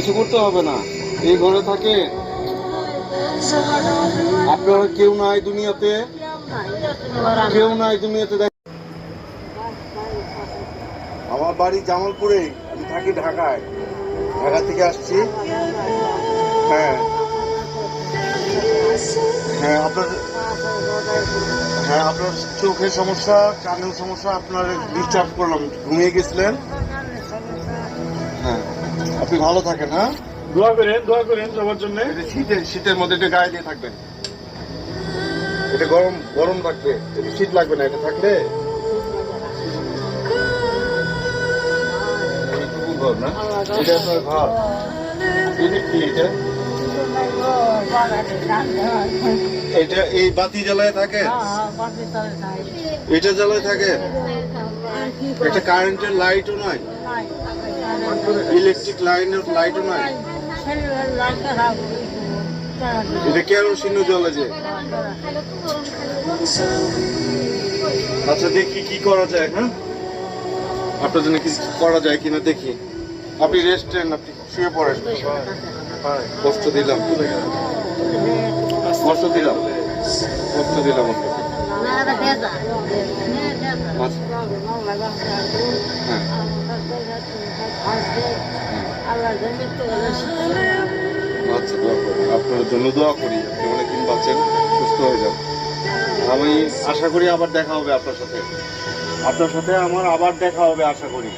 কিছু করতে হবে না। এই ঘরে থাকে আপনার কেউ নাই দুনিয়াতে। কেউ নাই দুনিয়াতে। আমার বাড়ি জামালপুরে, আমি থাকি ঢাকায়। ঢাকা থেকে আসছি। হ্যাঁ। হ্যাঁ আপনার হ্যাঁ আপনার চোখের সমস্যা, কানের সমস্যা, আপনার ডিস্টার্ব করলাম, ঘুমিয়ে গেছিলেন। আপনি ভালো থাকেন হ্যাঁ? দোয়া করেন দোয়া করেন সবার জন্য। এটা শীতের শীতের মধ্যে এটা গায়ে দিয়ে থাকবেন। এটা গরম গরম থাকবে এটা শীত লাগবে না এটা থাকলে? ঘর না। এটা আপনার ঘর এটা কি এটা? এটা এই বাতি জ্বালায় থাকে। এটা জ্বালায় থাকে? এটা কারেন্টের লাইটও নয়। ইলেকট্রিক লাইনের লাইটও নয়। এটা কেরোসিন জ্বলে যে। আচ্ছা দেখি কি করা যায় হ্যাঁ? আপনার জন্য কিছু করা যায় কিনা দেখি। আপনি রেস্ট নেন, আপনি শুয়ে পড়েন। কষ্ট দিলাম। কষ্ট দিলাম। আচ্ছা। হ্যাঁ। আচ্ছা দোয়া আপনার জন্য দোয়া করি, আপনি অনেকদিন বাঁচেন, সুস্থ হয়ে যান। আমি আশা করি আবার দেখা হবে আপনার সাথে। আপনার সাথে আমার আবার দেখা হবে, আশা করি।